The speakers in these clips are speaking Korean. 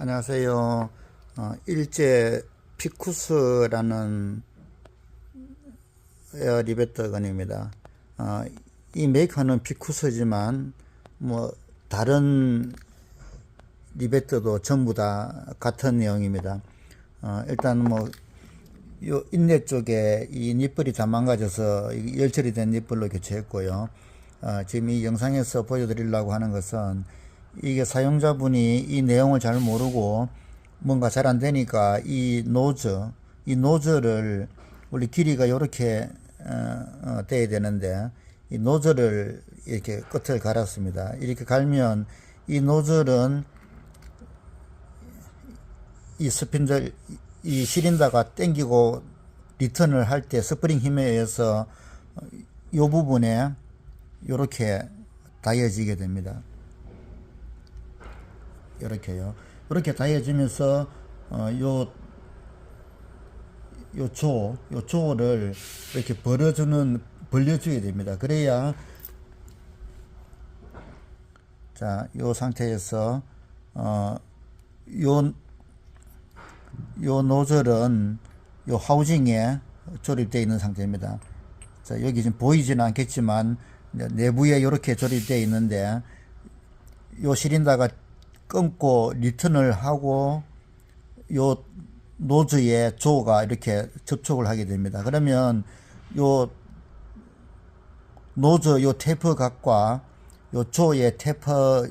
안녕하세요. 어, 일제 피쿠스라는 에어 리베터건입니다. 어, 이 메이커는 피쿠스지만 뭐 다른 리베터도 전부 다 같은 내용입니다. 어, 일단 뭐 요 인내 쪽에 이 니플이 다 망가져서 이 열처리 된 니플로 교체했고요. 어, 지금 이 영상에서 보여드리려고 하는 것은 이게 사용자분이 이 내용을 잘 모르고 뭔가 잘 안 되니까 이 노즈, 이 노즈를 원래 길이가 이렇게 어, 어, 돼야 되는데 이 노즐을 이렇게 끝을 갈았습니다. 이렇게 갈면 이 노즐은 이 스핀들 이 시린더가 땡기고 리턴을 할 때 스프링 힘에 의해서 이 부분에 이렇게 다여지게 됩니다. 이렇게요. 이렇게 다여지면서 어, 요, 요 조, 요 조를 이렇게 벌어주는, 벌려줘야 됩니다. 그래야, 자, 요 상태에서, 어, 요, 요 노즐은 요 하우징에 조립되어 있는 상태입니다. 자, 여기 지금 보이지는 않겠지만, 내부에 이렇게 조립되어 있는데, 요 시린더가 끊고 리턴을 하고 요 노즈의 조가 이렇게 접촉을 하게 됩니다. 그러면 요 노즈 요 테이프 각과 요 조의 테이프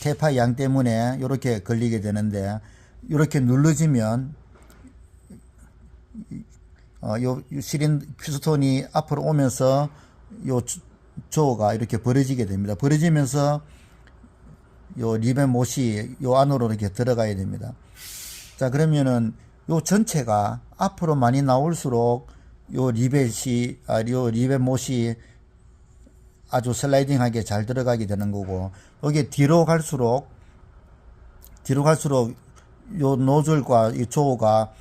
테이프 양 때문에 이렇게 걸리게 되는데 이렇게 눌러지면 어, 요 시린 피스톤이 앞으로 오면서 요 조가 이렇게 벌어지게 됩니다. 벌어지면서 요 리벳 못이 요 안으로 이렇게 들어가야 됩니다. 자, 그러면은 요 전체가 앞으로 많이 나올수록 요 리벳이, 아, 요 리벳 못이 아주 슬라이딩하게 잘 들어가게 되는 거고, 여기 뒤로 갈수록, 뒤로 갈수록 요 노즐과 이 조가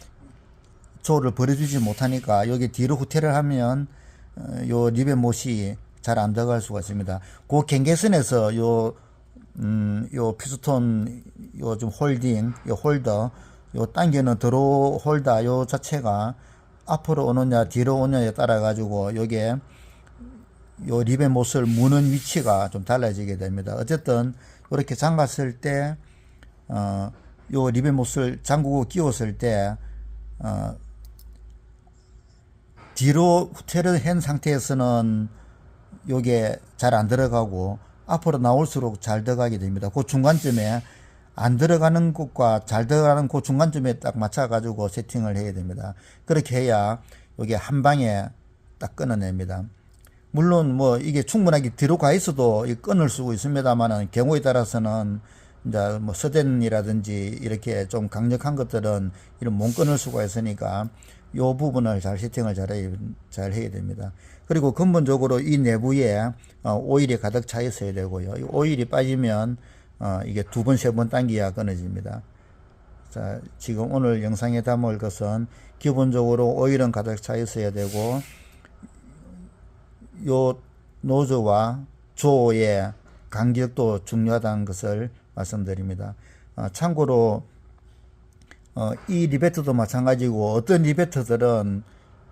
조를 버려주지 못하니까 여기 뒤로 후퇴를 하면 어, 요 리벳 못이 잘 안 들어갈 수가 있습니다. 그 경계선에서 요 음, 요 피스톤, 요 좀 홀딩, 요 홀더, 요 당기는 드로 홀더 요 자체가 앞으로 오느냐, 뒤로 오느냐에 따라 가지고 요게 요 립의 못을 무는 위치가 좀 달라지게 됩니다. 어쨌든 이렇게 잠갔을 때, 어, 요 립의 못을 잠그고 끼웠을 때, 어, 뒤로 후퇴를 한 상태에서는 요게 잘 안 들어가고 앞으로 나올수록 잘 들어가게 됩니다. 그 중간점에 안 들어가는 곳과 잘 들어가는 그 중간점에 딱 맞춰가지고 세팅을 해야 됩니다. 그렇게 해야 이게 한 방에 딱 끊어냅니다. 물론 뭐 이게 충분하게 뒤로 가 있어도 끊을 수 있습니다만은 경우에 따라서는 이제 뭐 서덴이라든지 이렇게 좀 강력한 것들은 이런 못 끊을 수가 있으니까 요 부분을 잘 세팅을 잘, 해, 잘 해야 됩니다. 그리고 근본적으로 이 내부에 어, 오일이 가득 차 있어야 되고요. 이 오일이 빠지면 어, 이게 두 번, 세 번 당겨야 끊어집니다. 자, 지금 오늘 영상에 담을 것은 기본적으로 오일은 가득 차 있어야 되고 요 노즈와 조의 간격도 중요하다는 것을 말씀드립니다. 어, 참고로 어, 이 리베트도 마찬가지고 어떤 리베트들은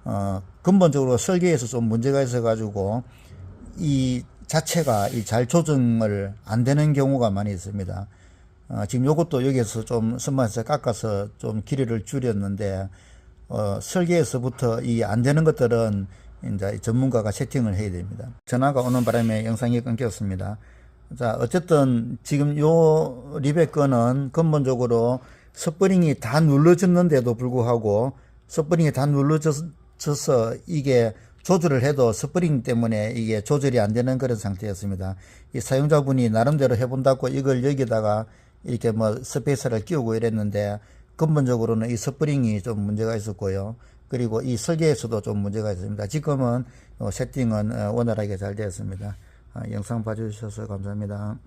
어, 근본적으로 설계에서 좀 문제가 있어가지고 이 자체가 이 잘 조정을 안 되는 경우가 많이 있습니다. 어, 지금 요것도 여기에서 좀 선반에서 깎아서 좀 길이를 줄였는데 어, 설계에서부터 이 안 되는 것들은 이제 전문가가 세팅을 해야 됩니다. 전화가 오는 바람에 영상이 끊겼습니다. 자, 어쨌든 지금 요 리베 건은 근본적으로 스프링이 다 눌러졌는데도 불구하고 스프링이 다 눌러져서 이게 조절을 해도 스프링 때문에 이게 조절이 안 되는 그런 상태였습니다. 이 사용자분이 나름대로 해본다고 이걸 여기다가 이렇게 뭐 스페이스를 끼우고 이랬는데 근본적으로는 이 스프링이 좀 문제가 있었고요. 그리고 이 설계에서도 좀 문제가 있습니다. 지금은 어, 세팅은 어, 원활하게 잘 되었습니다. 아, 영상 봐주셔서 감사합니다.